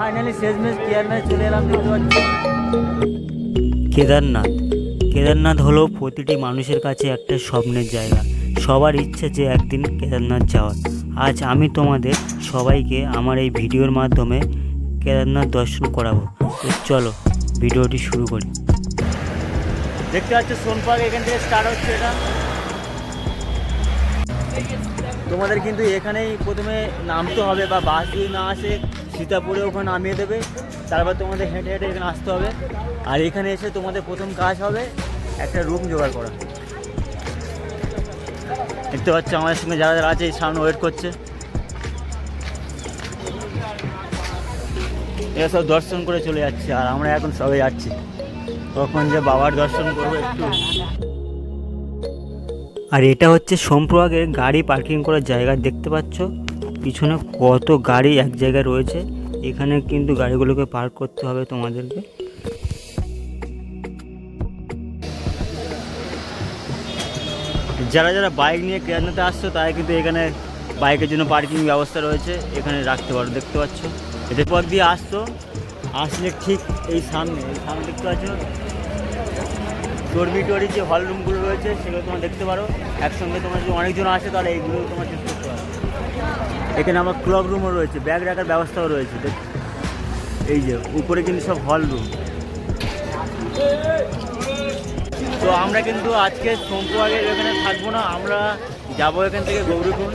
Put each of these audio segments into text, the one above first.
Finally শেষ শেষমেশ কেয়ারমেশ চলে এলাম দেখতে পাচ্ছি। কেদারনাথ। কেদারনাথ হলো প্রতিটি মানুষের কাছে একটা স্বপ্নের জায়গা। সবার ইচ্ছে যে একদিন কেদারনাথ যাওয়ার। আজ আমি তোমাদের সবাইকে আমার এই ভিডিওর মাধ্যমে কেদারনাথ দর্শন করাবো। তো চলো ভিডিওটি শুরু করি। দেখতে পাচ্ছ সোনপার্ক এখান থেকে স্টার্ট হচ্ছে এটা। তোমাদের কিন্তু এখানেই প্রথমে নামতে হবে বা বাস যদি না আসে, সীতাপুরে ওখানে নামিয়ে দেবে। তারপর তোমাদের হেঁটে হেঁটে এখানে আসতে হবে। আর এখানে এসে তোমাদের প্রথম কাজ হবে একটা রুম জোগাড় করা। দেখতে পাচ্ছ আমাদের সঙ্গে যারা যারা আছে, এই সামনে ওয়েট করছে। এরা সব দর্শন করে চলে যাচ্ছে, আর আমরা এখন সবাই যাচ্ছি। কখন যে বাবার দর্শন করব একটু। আর এটা হচ্ছে সোমপ্রয়াগের গাড়ি পার্কিং করার জায়গা, দেখতে পাচ্ছ? পিছনে কত গাড়ি এক জায়গায় রয়েছে। এখানে কিন্তু গাড়িগুলোকে পার্ক করতে হবে তোমাদেরকে। যারা যারা বাইক নিয়ে কেরানাতে আসছো, তারা কিন্তু এখানে বাইকের জন্য পার্কিং ব্যবস্থা রয়েছে। এখানে রাখতে পারো, দেখতে পাচ্ছ? এদের পর দিয়ে আসতো আসলে ঠিক এই সামনে এই সামনে দেখতে পাচ্ছ? ডরমিটরি যে হল রুমগুলো রয়েছে, সেগুলো তোমরা দেখতে পারো। একসঙ্গে তোমার যদি অনেকজন আসে, তাহলে এইগুলো তোমার চুজ করতে পারো। এখানে আমার ক্লক রুমও রয়েছে ব্যাগ রাখার ব্যবস্থাও রয়েছে। এই যে, উপরে কিন্তু সব হল রুম তো আমরা কিন্তু আজকে সোমপুয়াগের এখানে থাকব না, আমরা যাব এখান থেকে গৌরীকুণ্ড।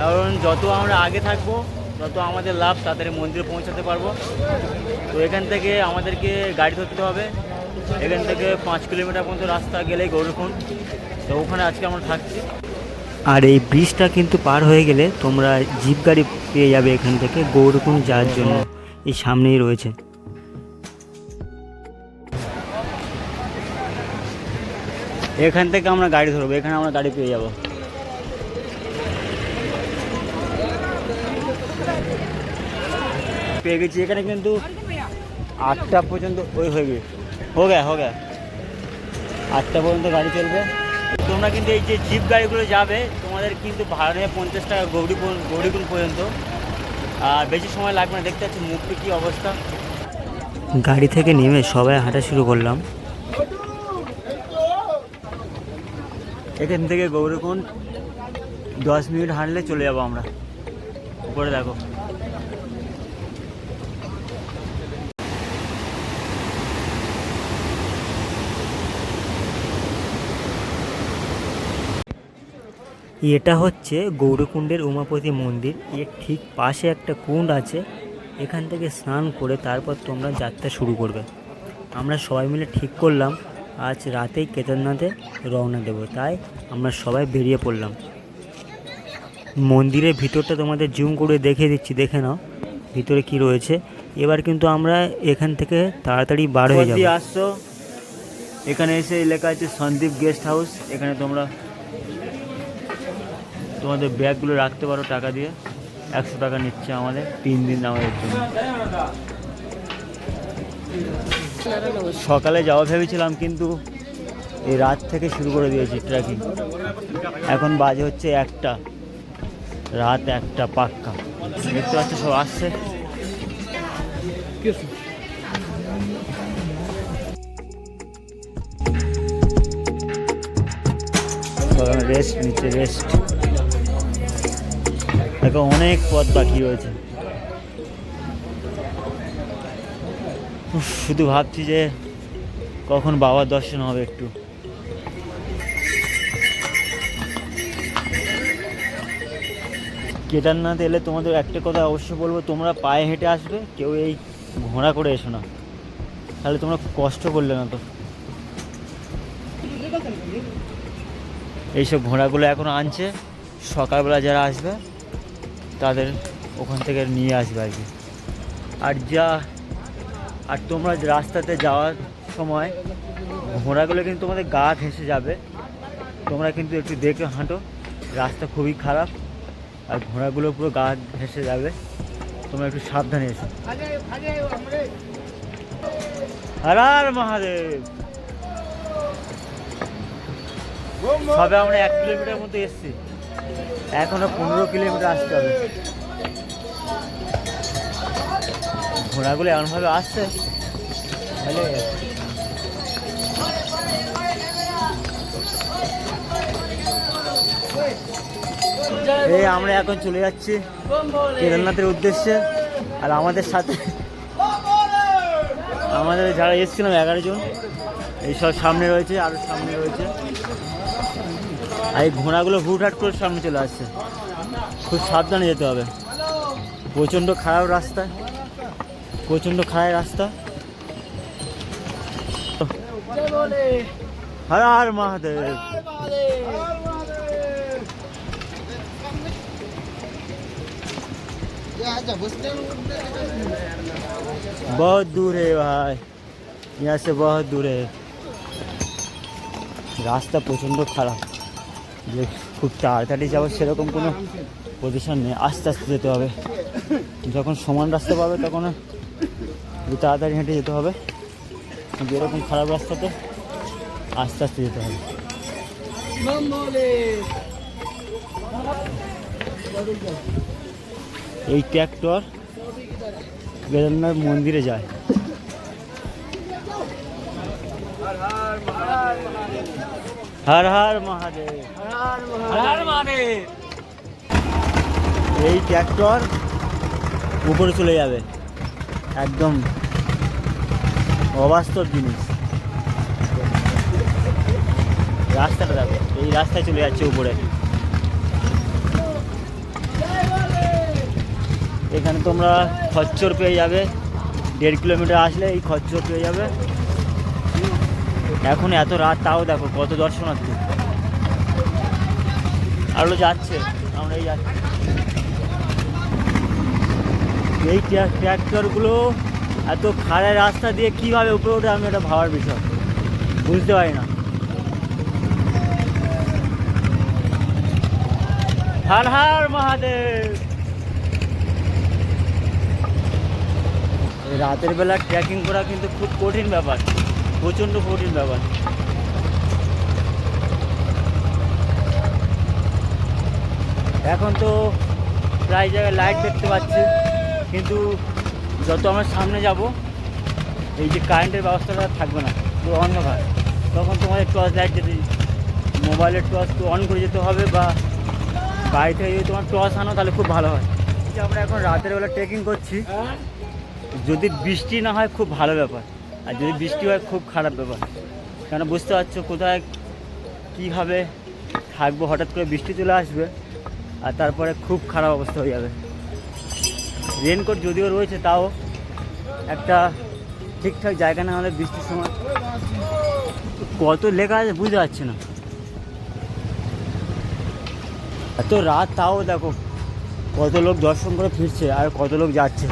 কারণ যত আমরা আগে থাকব, তত আমাদের লাভ তাড়াতাড়ি মন্দিরে পৌঁছাতে পারব। তো এখান থেকে আমাদেরকে গাড়ি ধরতে হবে। এখান থেকে পাঁচ কিলোমিটার পর্যন্ত রাস্তা গেলেই গৌরীকুণ্ড তো ওখানে আজকে আমরা থাকছি। আর এই ব্রিজটা কিন্তু পার হয়ে গেলে তোমরা জিপ গাড়ি পেয়ে যাবে এখান থেকে গৌরকুণ্ড যাওয়ার জন্য। এই সামনেই রয়েছে। এখান থেকে আমরা গাড়ি ধরবো, এখানে আমরা গাড়ি পেয়ে যাব। পেয়ে গেছি, এখানে কিন্তু আটটা পর্যন্ত ওই হয়ে গেছে। হো গা হো গা আটটা পর্যন্ত গাড়ি চলবে তোমরা কিন্তু এই যে জিপ গাড়িগুলো যাবে তোমাদের কিন্তু ভাড়া নেবে পঞ্চাশ টাকা গৌরী গৌরীকুল পর্যন্ত আর বেশি সময় লাগবে না দেখতে পাচ্ছি মুখটি কী অবস্থা গাড়ি থেকে নেমে সবাই হাঁটা শুরু করলাম এখান থেকে গৌরীকুণ্ড দশ মিনিট হাঁটলে চলে যাব আমরা। উপরে দেখো। এটা হচ্ছে গৌরকুণ্ডের উমাপতি মন্দির। এর ঠিক পাশে একটা কুণ্ড আছে। এখান থেকে স্নান করে তারপর তোমরা যাত্রা শুরু করবে। আমরা সবাই মিলে ঠিক করলাম। আজ রাতেই কেদারনাথে রওনা দেব। তাই আমরা সবাই বেরিয়ে পড়লাম। মন্দিরের ভিতরটা তোমাদের জুম করে দেখে দিচ্ছি। দেখে নাও ভিতরে কি রয়েছে। এবার কিন্তু আমরা এখান থেকে তাড়াতাড়ি বার হয়ে দিয়ে আসছো। এখানে এসে লেখা আছে সন্দীপ গেস্ট হাউস। এখানে তোমরা তোমাদের ব্যাগগুলো রাখতে পারো টাকা দিয়ে। একশো টাকা নিচ্ছে আমাদের, তিন দিন আমাদের জন্য। সকালে যাওয়া ভেবেছিলাম, কিন্তু এই রাত থেকে শুরু করে দিয়েছি ট্রেকিং এখন বাজে হচ্ছে একটা। রাত একটা পাক্কা। দেখতে পাচ্ছ সব আসছে। রেস্ট নিচ্ছে রেস্ট দেখো, অনেক পথ বাকি রয়েছে। শুধু ভাবছি যে কখন বাবার দর্শন হবে একটু। কেদারনাথ এলে তোমাদের একটা কথা অবশ্যই বলব, তোমরা পায়ে হেঁটে আসবে, কেউ এই ঘোড়া করে এসো না। তাহলে তোমরা কষ্ট করলে না তো। এইসব ঘোড়াগুলো এখন আনছে, সকালবেলা যারা আসবে তাদের ওখান থেকে নিয়ে আসবে আর কি। আর যা, আর তোমরা রাস্তাতে যাওয়ার সময় ঘোড়াগুলো কিন্তু তোমাদের গা ঘেঁষে যাবে। তোমরা কিন্তু একটু দেখে হাঁটো, রাস্তা খুবই খারাপ, আর ঘোড়াগুলো পুরো গা ঘেঁষে যাবে। তোমরা একটু সাবধানে এসো। হর হর মহাদেব! সবে আমরা এক কিলোমিটার মতো এসছি। এখনও পনেরো কিলোমিটার আসতে হবে। ঘোড়াগুলো এমনভাবে আসছে, তাহলে এই আমরা এখন চলে যাচ্ছি কেদারনাথের উদ্দেশ্যে, আর আমাদের সাথে আমাদের যারা এসেছিলাম এগারো জন এইসব সামনে রয়েছে, আর সামনে রয়েছে। আর এই ঘোড়াগুলো হুটহাট করে সামনে চলে আসছে খুব সাবধানে যেতে হবে প্রচণ্ড খারাপ রাস্তা প্রচণ্ড খারাপ রাস্তা হর হর মহাদেব बहुत दूर है भाई यहाँ से बहुत दूर है রাস্তা প্রচণ্ড খারাপ যে খুব তাড়াতাড়ি যাব সেরকম কোনো পজিশন নেই। আস্তে আস্তে যেতে হবে। যখন সমান রাস্তা পাবে তখন তাড়াতাড়ি হেঁটে যেতে হবে। এরকম খারাপ রাস্তাতে আস্তে আস্তে যেতে হবে। এই ট্র্যাক্টর কেদারনাথ মন্দিরে যায়। হর হর মহাদেব। এই ট্র্যাক্টর উপরে চলে যাবে। একদম অবাস্তব জিনিস। রাস্তাটা যাবে এই রাস্তায় চলে যাচ্ছে উপরে। এখানে তোমরা খচ্চর পেয়ে যাবে। দেড় কিলোমিটার আসলে এই খচ্চর পেয়ে যাবে। এখন এত রাত, তাও দেখো কত দর্শনার্থী আরও যাচ্ছে আমরা এই যাচ্ছি। এই ট্র্যাক- ট্র্যাক্টরগুলো এত খাড়া রাস্তা দিয়ে কীভাবে উপরে ওঠে আমি এটা ভাবার বিষয়। বুঝতে পারি না। হর হর মহাদেব! রাতের বেলা ট্রেকিং করা কিন্তু খুব কঠিন ব্যাপার। প্রচণ্ড কঠিন ব্যাপার। এখন তো প্রায় জায়গায় লাইট দেখতে পাচ্ছি কিন্তু যত আমরা সামনে যাব এই যে কারেন্টের ব্যবস্থাটা থাকবে না পুরো অন্ধকার। তখন তোমাদের টর্চ লাইট যেতে মোবাইলের টর্চ তো অন করে যেতে হবে বা বাড়ি থেকে যদি তোমার টর্চ আনো তাহলে খুব ভালো হয়। আমরা এখন রাতের বেলা ট্রেকিং করছি যদি বৃষ্টি না হয় খুব ভালো ব্যাপার। আর যদি বৃষ্টি হয়, খুব খারাপ ব্যাপার। কেন বুঝতে পারছ কোথায় কীভাবে থাকব, হঠাৎ করে বৃষ্টি চলে আসবে, আর তারপরে খুব খারাপ অবস্থা হয়ে যাবে। রেনকোট যদিও রয়েছে, তাও একটা ঠিকঠাক জায়গা না হলে বৃষ্টির সময় কত লেখা আছে বুঝতে পারছি না। এত রাত, তাও দেখো কত লোক দর্শন করে ফিরছে আর কত লোক যাচ্ছে।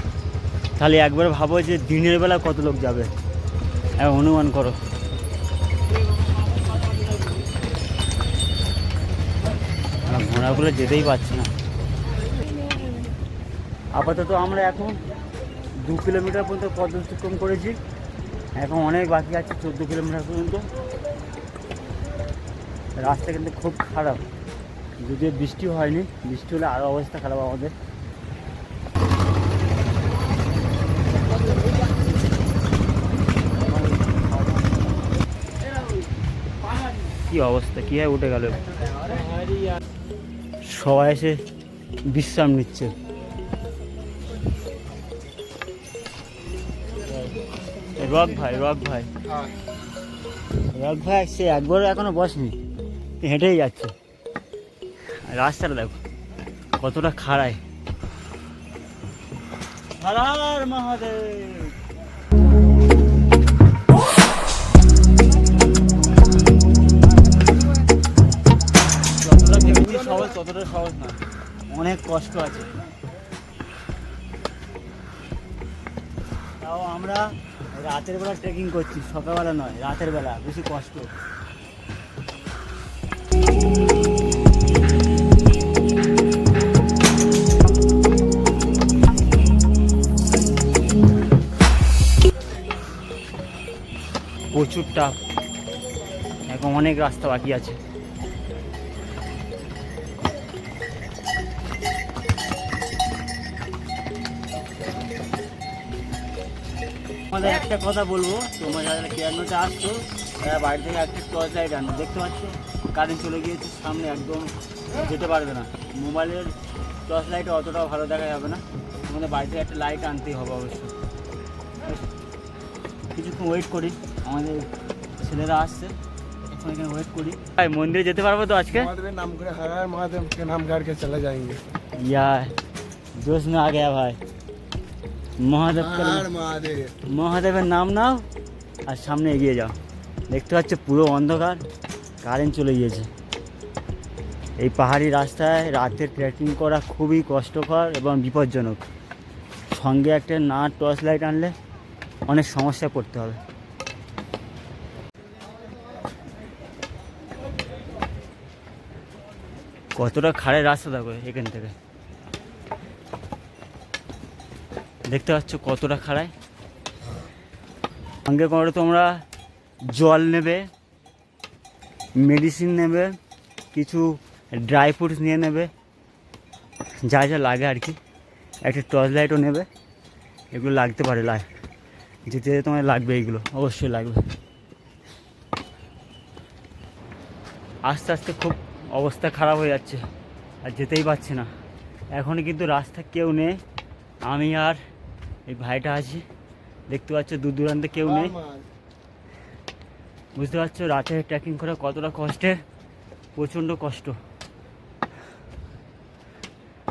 তাহলে একবার ভাবো যে দিনের বেলা কত লোক যাবে। এক অনুমান করো। ঘোড়াগুলো যেতেই পারছি না। আপাতত আমরা এখন দু কিলোমিটার পর্যন্ত পথ করেছি। এখন অনেক বাকি আছে, চোদ্দ কিলোমিটার পর্যন্ত। রাস্তা কিন্তু খুব খারাপ। যদিও বৃষ্টি হয়নি, বৃষ্টি হলে আরও অবস্থা খারাপ আমাদের। কি অবস্থা? কি উঠে গেল? সবাই এসে বিশ্রাম নিচ্ছে। রক ভাই রক ভাই। রক ভাই সে একবারও এখনও বসনি। হেঁটেই যাচ্ছে। রাস্তাটা দেখো, কতটা খাড়ায়। মহাদেব। ততটা সহজ না। অনেক কষ্ট আছে। তাও আমরা রাতের বেলা ট্রেকিং করছি, সকালবেলা নয়, রাতের বেলা, বেশি কষ্ট। প্রচুর টাফ। এখন অনেক রাস্তা বাকি আছে। আমাদের একটা কথা বলবো তোমরা যারা কেরানোতে আসছো তারা বাড়ি থেকে একটা টর্চ লাইট আনো দেখতে পাচ্ছ কারেন্ট চলে গিয়েছে সামনে একদম যেতে পারবে না মোবাইলের টর্চ লাইটে অতটাও ভালো দেখা যাবে না তোমাদের বাড়ি থেকে একটা লাইট আনতেই হবে অবশ্যই কিছুক্ষণ ওয়েট করি আমাদের ছেলেরা আসছে এখন এখানে ওয়েট করি ভাই মন্দিরে যেতে পারবো তো আজকে महादेव नाम कर हर हर महादेव के नाम करके चले जाएंगे यार जोश में आ गया भाई মহাদেব। মহাদেবের নাম নাও আর সামনে এগিয়ে যাও। দেখতে পাচ্ছ পুরো অন্ধকার কারেন্ট চলে গিয়েছে। এই পাহাড়ি রাস্তায় রাতের ট্রেকিং করা খুবই কষ্টকর এবং বিপজ্জনক। সঙ্গে একটা না টর্চ লাইট আনলে অনেক সমস্যা পড়তে হবে। কতটা খাড়ের রাস্তা দেখো এখান থেকে। দেখতে পাচ্ছ কতটা খাড়ায়। সঙ্গে করে তোমরা জল নেবে মেডিসিন নেবে, কিছু ড্রাই ফ্রুটস নিয়ে নেবে, যা যা লাগে আর কি। একটা টর্চ লাইটও নেবে, এগুলো লাগতে পারে লাগ যেতে যেতে তোমার লাগবে এইগুলো অবশ্যই লাগবে। আস্তে আস্তে খুব অবস্থা খারাপ হয়ে যাচ্ছে, আর যেতেই পারছি না। এখন কিন্তু রাস্তা কেউ নেই, আমি আর এই ভাইটা আছি। দেখতে পাচ্ছ দূর দূরান্তে কেউ নেই। বুঝতে পারছ রাতে ট্রেকিং করা কতটা কষ্টের প্রচণ্ড কষ্ট।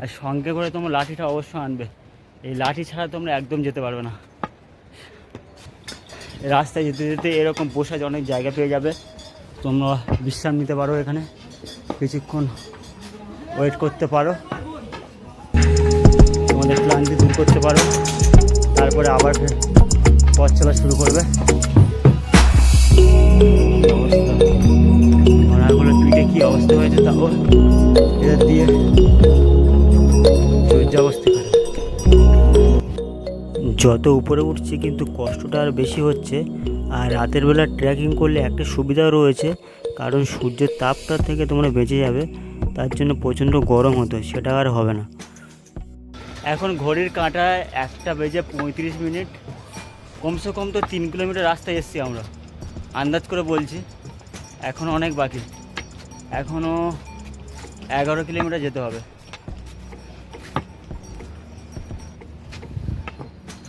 আর সঙ্গে করে তোমার লাঠিটা অবশ্যই আনবে। এই লাঠি ছাড়া তোমরা একদম যেতে পারবে না। রাস্তায় যেতে যেতে এরকম বসার অনেক জায়গা পেয়ে যাবে। তোমরা বিশ্রাম নিতে পারো এখানে। কিছুক্ষণ ওয়েট করতে পারো। তোমাদের ক্লান্তি দূর করতে পারো। তারপরে আবার পথ চলা শুরু করবে। ঘোড়াগুলো পিঠে কি অবস্থা হয়েছে তাও দিয়ে যত উপরে উঠছি কিন্তু কষ্টটা আর বেশি হচ্ছে, আর রাতের বেলা ট্রেকিং করলে একটা সুবিধাও রয়েছে, কারণ সূর্যের তাপটা থেকে তোমরা বেঁচে যাবে, তার জন্য প্রচণ্ড গরম হতো, সেটা আর হবে না। এখন ঘড়ির কাঁটায় একটা বেজে পঁয়ত্রিশ মিনিট। কমসে কম তো তিন কিলোমিটার রাস্তা এসছি আমরা। আন্দাজ করে বলছি এখনও অনেক বাকি। এখনও এগারো কিলোমিটার যেতে হবে।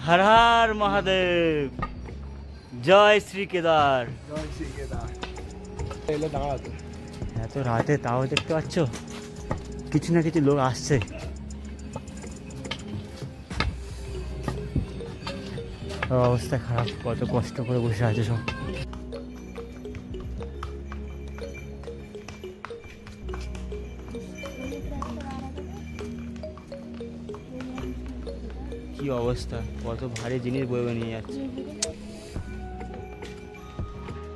হর হর মহাদেব জয় শ্রী কেদার। জয় শ্রী কেদার। এত রাতে তাও দেখতে পাচ্ছ? কিছু না কিছু লোক আসছে। অবস্থা খারাপ, কত কষ্ট করে বসে আছে সব। কি অবস্থা? কত ভারী জিনিস বয়ে নিয়ে যাচ্ছে।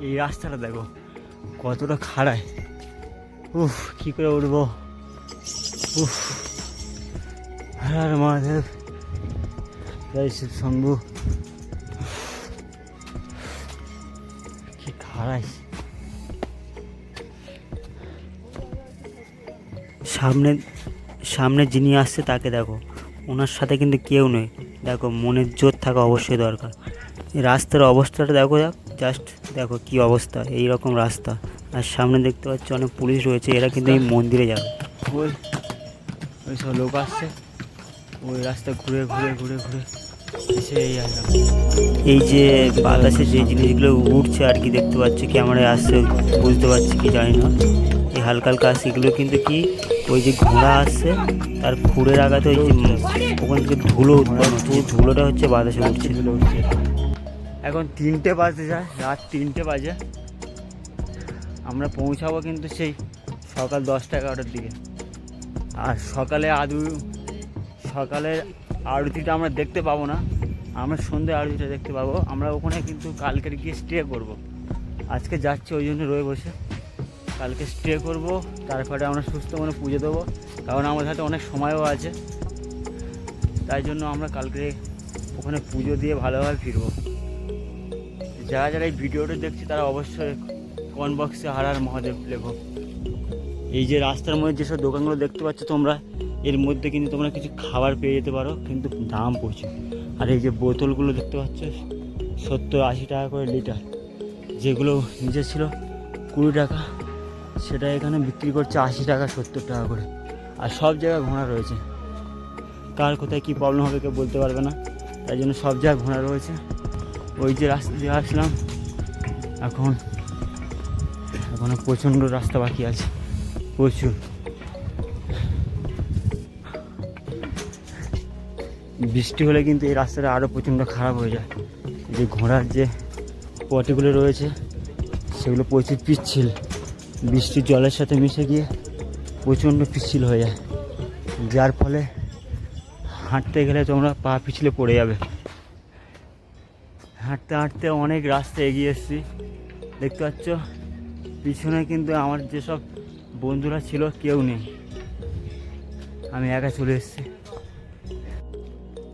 এই রাস্তাটা দেখো, কতটা খাড়ায়। উফ, কি করে উঠবো? উফ। হর মহাদেব। জয় শিব শম্ভু। সামনে সামনে যিনি আসছে তাকে দেখো। ওনার সাথে কিন্তু কেউ নেই। দেখো মনের জোর থাকা অবশ্যই দরকার। রাস্তার অবস্থাটা দেখো জাস্ট দেখো কি অবস্থা এই রকম রাস্তা। আর সামনে দেখতে পাচ্ছি অনেক পুলিশ রয়েছে এরা কিন্তু এই মন্দিরে যাবে। ওই ওই সব লোক আসছে। ওই রাস্তা ঘুরে ঘুরে ঘুরে ঘুরে এই যে বাতাসে যে জিনিসগুলো উঠছে আর কি দেখতে পাচ্ছি ক্যামেরায় আসছে বুঝতে পারছি কি জানি না। হালকা হালকা আসছে এগুলো কিন্তু কি ওই যে ঘোড়া আসছে তার খুঁড়ের আঘাতে ওই যে ওখান থেকে ধুলো উৎপন্ন ধুলোটা হচ্ছে বাতাসে উঠছে। এখন তিনটে বাজে যায় রাত তিনটে বাজে। আমরা পৌঁছাবো কিন্তু সেই সকাল দশটা এগারোটার দিকে। আর সকালে আদু, সকালের আরতিটা আমরা দেখতে পাবো না। আমরা সন্ধ্যে আরতিটা দেখতে পাবো। আমরা ওখানে কিন্তু কালকের গিয়ে স্টে করব। আজকে যাচ্ছি, ওই জন্য রয়ে বসে। কালকে স্টে করব, তারপরে আমরা সুস্থ মনে পুজো দেবো, কারণ আমাদের হাতে অনেক সময়ও আছে। তাই জন্য আমরা কালকে ওখানে পুজো দিয়ে ভালোভাবে ফিরবো। যারা যারা এই ভিডিওটা দেখছি, তারা অবশ্যই কমেন্ট বক্সে হার হার মহাদেব লেখো। এই যে রাস্তার মধ্যে যেসব দোকানগুলো দেখতে পাচ্ছ তোমরা, এর মধ্যে কিন্তু তোমরা কিছু খাবার পেয়ে যেতে পারো, কিন্তু দাম প্রচুর। আর এই যে বোতলগুলো দেখতে পাচ্ছ, সত্তর আশি টাকা করে লিটার যেগুলো নিচে ছিল কুড়ি টাকা। সেটা এখানে বিক্রি করছে আশি টাকা, সত্তর টাকা করে। আর সব জায়গায় ঘোড়া রয়েছে। কার কোথায় কী প্রবলেম হবে কেউ বলতে পারবে না। তাই জন্য সব জায়গায় ঘোড়া রয়েছে। ওই যে রাস্তা দিয়ে আসলাম। এখন, এখনও প্রচণ্ড রাস্তা বাকি আছে। প্রচুর। বৃষ্টি হলে কিন্তু এই রাস্তাটা আরও প্রচণ্ড খারাপ হয়ে যায়। যে ঘোড়ার যে পটিগুলো রয়েছে, সেগুলো প্রচুর পিচ্ছিল। বৃষ্টির জলের সাথে মিশে গিয়ে প্রচণ্ড পিচ্ছিল হয়ে যায়। যার ফলে হাঁটতে গেলে তোমরা পা পিছলে পড়ে যাবে। হাঁটতে হাঁটতে অনেক রাস্তা এগিয়ে এসেছি। দেখতে পাচ্ছ, পিছনে কিন্তু আমার যেসব বন্ধুরা ছিল কেউ নেই। আমি একা চলে এসেছি।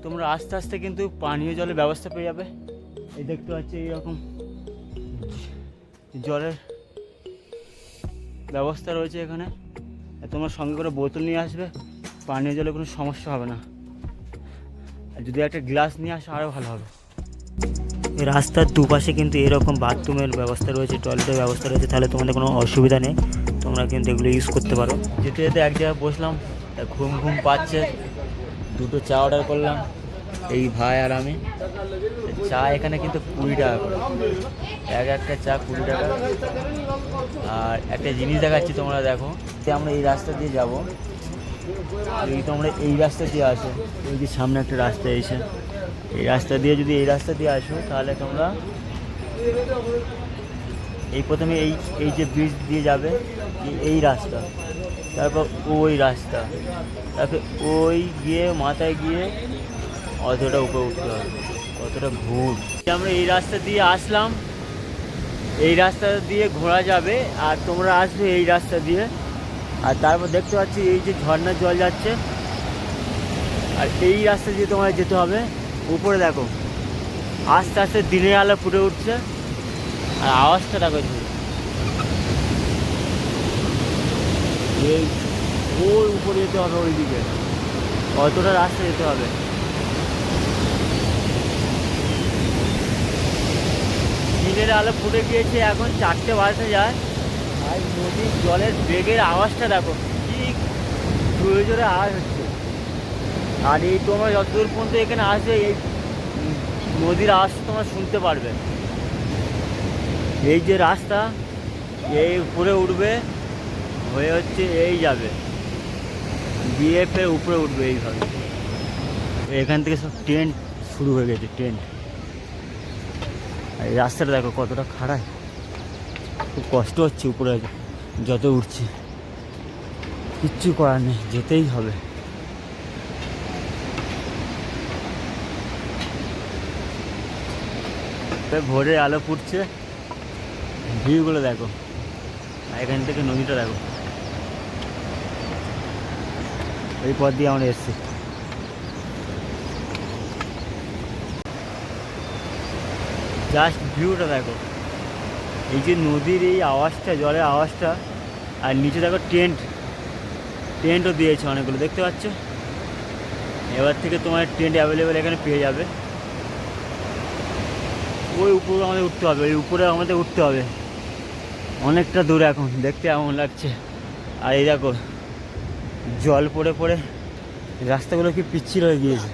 তোমরা আস্তে আস্তে কিন্তু পানীয় জলের ব্যবস্থা পেয়ে যাবে। এই দেখতে পাচ্ছি, এইরকম জলের ব্যবস্থা রয়েছে এখানে। তোমরা সঙ্গে করে বোতল নিয়ে আসবে। পানীয় জলে কোনো সমস্যা হবে না। আর যদি একটা গ্লাস নিয়ে আসো আরও ভালো হবে। রাস্তার দুপাশে কিন্তু এরকম বাথরুমের ব্যবস্থা রয়েছে টয়লেটের ব্যবস্থা রয়েছে তাহলে তোমাদের কোনো অসুবিধা নেই। তোমরা কিন্তু এগুলো ইউজ করতে পারো। যেতে যেতে এক জায়গায় বসলাম তা ঘুম ঘুম পাচ্ছে। দুটো চা অর্ডার করলাম এই ভাই আর আমি। চা এখানে কিন্তু কুড়ি টাকা করে। এক একটা চা কুড়ি টাকা। আর একটা জিনিস দেখাচ্ছি তোমরা দেখো, যে আমরা এই রাস্তা দিয়ে যাব। যদি তোমরা এই রাস্তা দিয়ে আসো, এই যে সামনে একটা রাস্তা এসে। এই রাস্তা দিয়ে যদি এই রাস্তা দিয়ে আসো, তাহলে তোমরা এই প্রথমে এই এই যে ব্রিজ দিয়ে যাবে এই- এই রাস্তা, তারপর ওই রাস্তা, তারপর ওই গিয়ে মাথায় গিয়ে অতটা উপরে উঠতে হবে, অতটা ভুল। আমরা এই রাস্তা দিয়ে আসলাম এই রাস্তা দিয়ে ঘোরা যাবে আর তোমরা আসবে এই রাস্তা দিয়ে। আর তারপর দেখতে পাচ্ছি এই যে ঝর্ণার জল যাচ্ছে। আর এই রাস্তা দিয়ে তোমার যেতে হবে। উপরে দেখো, আস্তে আস্তে দিনের আলো ফুটে উঠছে। আর আওয়াজটা দেখো। এই ওই উপরে যেতে হবে ওইদিকে। অতটা রাস্তা যেতে হবে। দিনের আলো ফুটে গিয়েছে, এখন চারটে বাজতে যায়। আর নদীর জলের বেগের আওয়াজটা দেখো, কি জোরে জোরে আওয়াজ হচ্ছে। আর এই তোমরা যতদূর পর্যন্ত এখানে আসবে, এই নদীর আওয়াজ তোমরা শুনতে পারবে। এই যে রাস্তা, এই উপরে উঠবে, হয়ে হচ্ছে এই যাবে। গিয়ে ফের উপরে উঠবে এইভাবে। এখান থেকে সব টেন্ট শুরু হয়ে গেছে আর এই রাস্তাটা দেখো কতটা খাড়ায়। খুব কষ্ট হচ্ছে উপরে যত উঠছি। কিচ্ছু করার নেই, যেতেই হবে। ভোরের আলো ফুটছে। ভিউগুলো দেখো। এখান থেকে নদীটা দেখো। এই পথ দিয়ে আমরা এসছি। জাস্ট ভিউটা দেখো। এই যে নদীর এই আওয়াজটা, জলের আওয়াজটা, আর নিচে দেখো টেন্ট টেন্টও দিয়েছে অনেকগুলো, দেখতে পাচ্ছ? এবার থেকে তোমার টেন্ট অ্যাভেলেবেল এখানে পেয়ে যাবে। ওই উপরে আমাদের উঠতে হবে, ওই উপরে আমাদের উঠতে হবে। অনেকটা দূর এখন, দেখতে এমন লাগছে। আর এই দেখো, জল পড়ে পড়ে, রাস্তাগুলো কি পিচ্ছিল হয়ে গিয়েছে।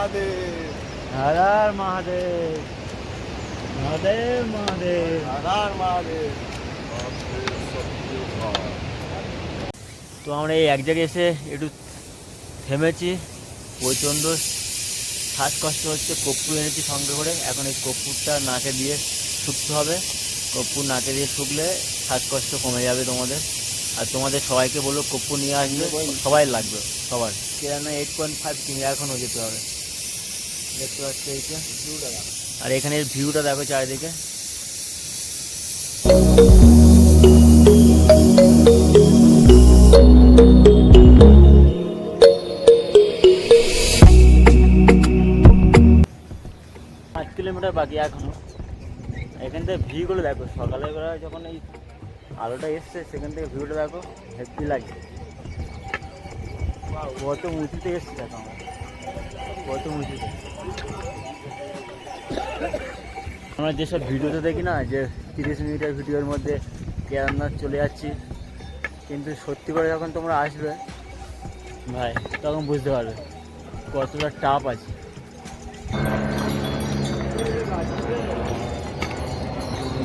মহাদেব। হর মহাদেব মহাদেব। মহাদেব। হর মহাদেব তো আমরা এই এক জায়গায় এসে একটু থেমেছি। প্রচণ্ড শ্বাসকষ্ট হচ্ছে কপ্পু এনেছি সঙ্গে করে। এখন এই কপ্পুরটা নাকে দিয়ে শুকতে হবে। কর্পূর নাকে দিয়ে শুকলে শ্বাসকষ্ট কমে যাবে তোমাদের। আর তোমাদের সবাইকে বলো কপ্পুর নিয়ে আসবে। সবাই লাগবে সবার। কেন এইট পয়েন্ট ফাইভ কিনে এখনও যেতে হবে। দেখতে পাচ্ছ এইটা আর এখানের ভিউটা দেখো চারিদিকে। পাঁচ কিলোমিটার বাকি এখনও। এখান থেকে ভিউগুলো দেখো। সকালে বেলা যখন এই আলোটা এসছে, সেখান থেকে ভিউটা দেখো। হেভি লাগছে কত উঁচুতে এসছি দেখো। আমরা কত উঁচুতে। আমরা যেসব ভিডিওতে দেখি না, যে তিরিশ মিনিটের ভিডিওর মধ্যে কেদারনাথ চলে যাচ্ছি, কিন্তু সত্যি করে যখন তোমরা আসবে, ভাই, তখন বুঝতে পারবে কতটা টাপ আছে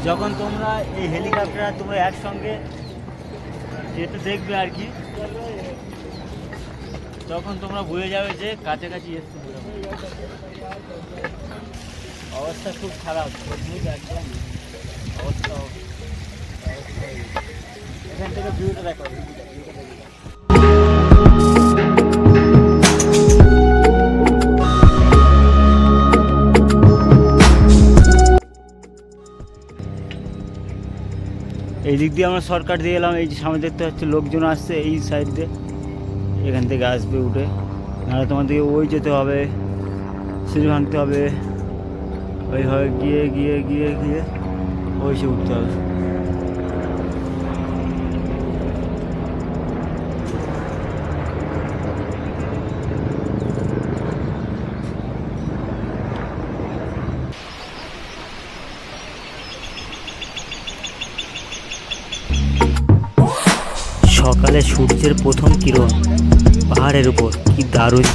যখন তোমরা এই হেলিকপ্টার তোমরা একসঙ্গে যেতে দেখবে আর কি, তখন তোমরা বুঝে যাবে যে কাছাকাছি এসছে। অবস্থা খুব খারাপ, সবুজ একদম, অবস্থা এখান থেকে ভিউটা দেখো। এই দিক দিয়ে আমরা শর্টকাট দিয়ে এলাম, এই যে সামনে দেখতে পাচ্ছি লোকজন আসছে, এই সাইড দিয়ে। এখান থেকে আসবে উঠে। নাহলে তোমাদেরকে ওই যেতে হবে, সিঁড়ি ভাঙতে হবে। ওইভাবে গিয়ে গিয়ে গিয়ে গিয়ে ওই সে উঠতে হবে। সকালে সূর্যের প্রথম কিরণ পাহাড়ের উপর। কি দারুণ।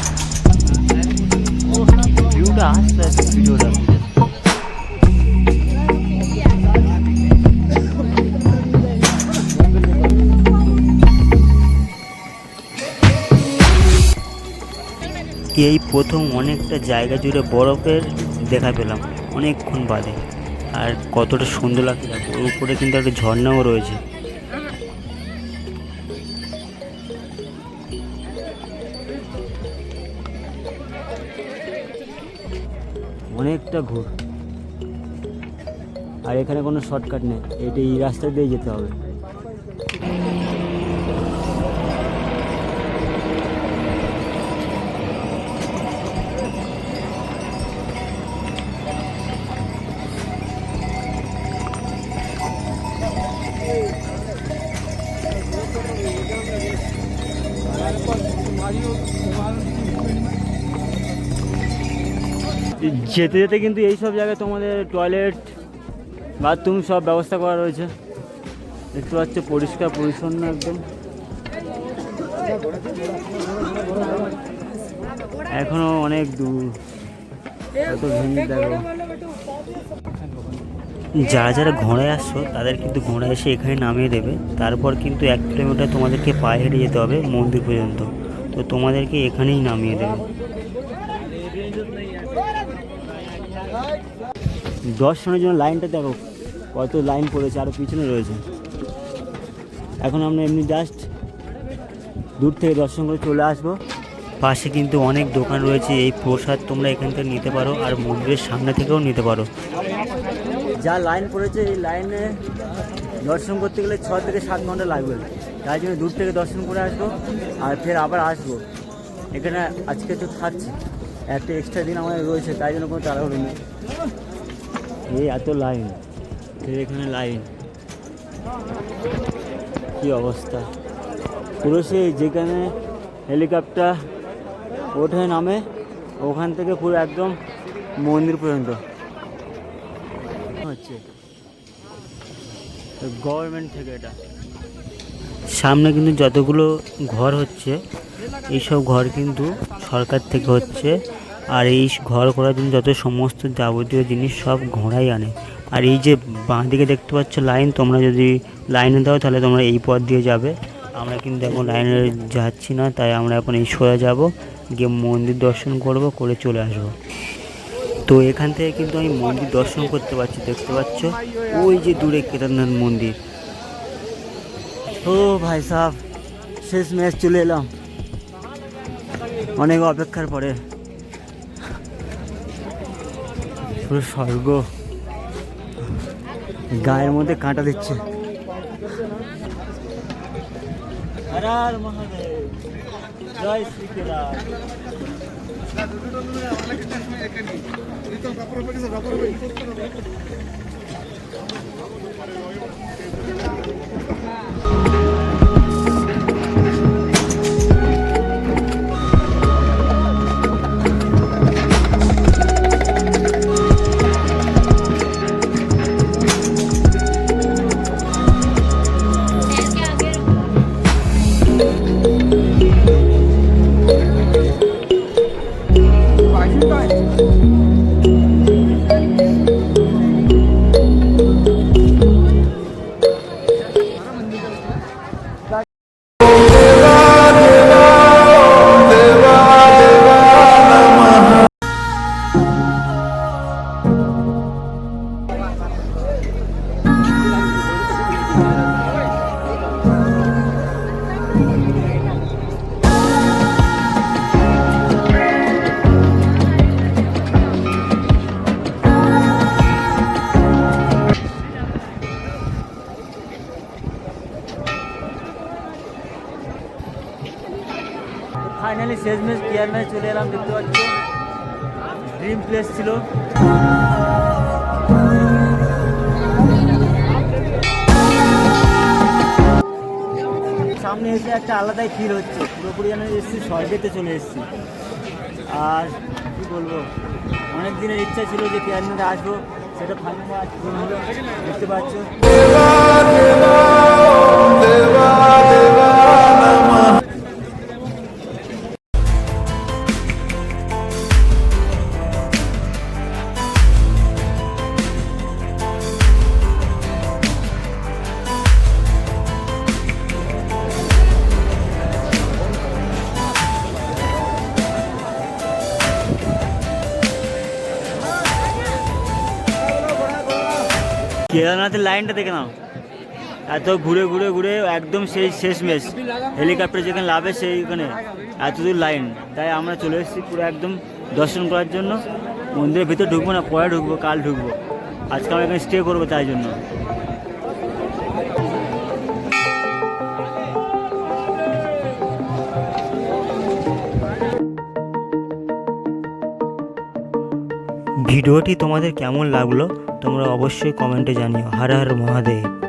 ভিউটা আসতে আসতে ভিডিওটা। এই প্রথম অনেকটা জায়গা জুড়ে বরফের দেখা পেলাম, অনেকক্ষণ বাদে। আর কতটা সুন্দর লাগছে ওর উপরে কিন্তু একটা ঝর্ণাও রয়েছে। অনেকটা ঘুর। আর এখানে কোনো শর্টকাট নেই, এটা এই রাস্তা দিয়ে যেতে হবে। যেতে যেতে কিন্তু এই সব জায়গায় তোমাদের টয়লেট বাথরুম সব ব্যবস্থা করা রয়েছে। দেখতে পাচ্ছ পরিষ্কার, পরিচ্ছন্ন একদম। এখনও অনেক দূর। কত ভিড়, দেখো। যারা যারা ঘোড়ায় আসছো, তাদের কিন্তু ঘোড়া এসে এখানে নামিয়ে দেবে। তারপর কিন্তু এক কিলোমিটার তোমাদেরকে পায়ে হেঁটে যেতে হবে মন্দির পর্যন্ত। তো তোমাদেরকে এখানেই নামিয়ে দেবে। দর্শনের জন্য লাইনটা দেখো, কত লাইন পড়েছে আরও পিছনে রয়েছে। এখন আমরা এমনি জাস্ট দূর থেকে দর্শন করে চলে আসব। পাশে কিন্তু অনেক দোকান রয়েছে, এই প্রসাদ তোমরা এখান থেকে নিতে পারো, আর মন্দিরের সামনে থেকেও নিতে পারো। যা লাইন পড়েছে, এই লাইনে দর্শন করতে গেলে ছ থেকে সাত ঘণ্টা লাগবে। তাই জন্য দূর থেকে দর্শন করে আসব, আর ফের আবার আসব। এখানে আজকে তো থাকছি, একটা এক্সট্রা দিন আমাদের রয়েছে, তাই জন্য কোনো তাড়াহুড়ো নেই। এই এত লাইন এখানে লাইন কি অবস্থা? পুরো সেই যেখানে হেলিকপ্টার ওঠে, নামে, ওখান থেকে পুরো একদম মন্দির পর্যন্ত। হচ্ছে। গভর্নমেন্ট থেকে এটা। সামনে কিন্তু যতগুলো ঘর হচ্ছে, এইসব ঘর কিন্তু সরকার থেকে হচ্ছে। আর এই ঘর করার জন্য যত সমস্ত যাবতীয় জিনিস সব ঘোড়াই আনে। আর এই যে বাঁ দিকে দেখতে পাচ্ছ লাইন, তোমরা যদি লাইনে দাও তাহলে তোমরা এই পথ দিয়ে যাবে। আমরা কিন্তু এখন লাইনে যাচ্ছি না, তাই আমরা এখন এই সোজা যাব, গিয়ে মন্দির দর্শন করব, করে চলে আসব। তো এখান থেকে কিন্তু আমি মন্দির দর্শন করতে পারছি, দেখতে পাচ্ছ? ওই যে দূরে কেদারনাথ মন্দির। ও ভাই সাহ শেষ ম্যাচ চলে এলাম। অনেক অপেক্ষার পরে। পুরো স্বর্গ। গায়ের মধ্যে কাঁটা দিচ্ছে। জয় শেষ ম্যাচ কেয়ার ম্যাচ চলে এলাম, দেখতে পাচ্ছ। ড্রিম প্লেস ছিল। সামনে এসে একটা আলাদাই ফিল হচ্ছে। পুরোপুরি যেন এসেছি, স্বর্গেতে চলে এসেছি। আর কি বলব, অনেক দিনের ইচ্ছা ছিল যে কেয়ারমেন্টে আসব। সেটা ফাইনালি আজ দেখতে পাচ্ছ। কেদারনাথের লাইনটা দেখে নাও। এত ঘুরে ঘুরে ঘুরে একদম সেই শেষ মেশ হেলিকপ্টার যেখানে লাভে সেইখানে এত দূর লাইন। তাই আমরা চলে এসেছি পুরো একদম দর্শন করার জন্য। মন্দিরের ভিতরে ঢুকবো না, পরে ঢুকবো, কাল ঢুকবো। আজকে আমরা এখানে স্টে করব তাই জন্য। ভিডিওটি তোমাদের কেমন লাগল তোমরা অবশ্যই কমেন্টে জানিও। হার হার মহাদেব।